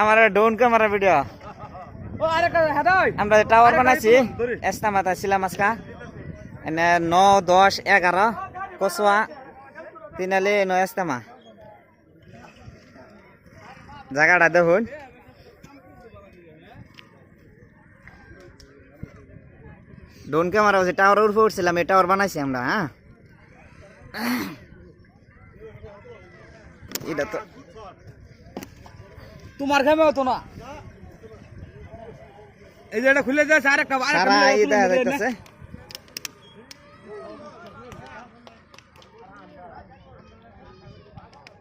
আমার drone camera video. আমরা tower বানাইছি এস্তামাতা শিলামাসকা এনে ন দশ এগারো কচুয়া তিনালি ন এস্তামা। জায়গাটা দেখুন। ডোন ক্যামেরা হচ্ছে টাওয়ার উপরে উঠছিলাম এই টাওয়ার বানাইছি আমরা হ্যাঁ? এটা তো তোমার খামে হতো না? এই যে এটা খুলে যাচ্ছে সারা দেখা যাইতেছে।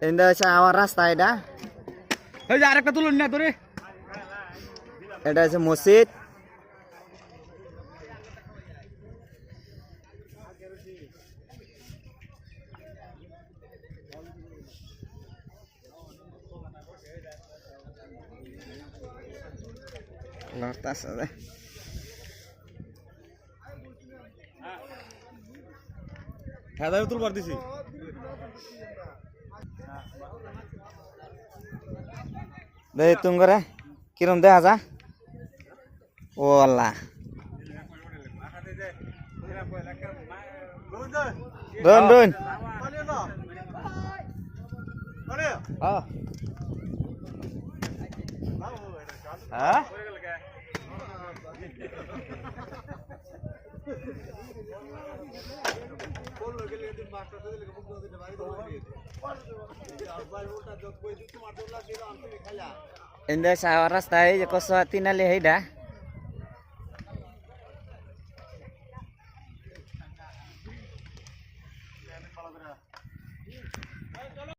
এটা হচ্ছে আমার রাস্তা এটা। এই যে আরেকটা তুলুন না তোরে এটা হচ্ছে মসজিদ। লড়তাছে রে। হেদাই তুলবার দিছি। দেখি তুমি করে কিরম দেখা যা? ও আল্লাহ। ডন ডন হ্যাঁ? হ্যাঁ saya waras tadi, kau suatu nali hida.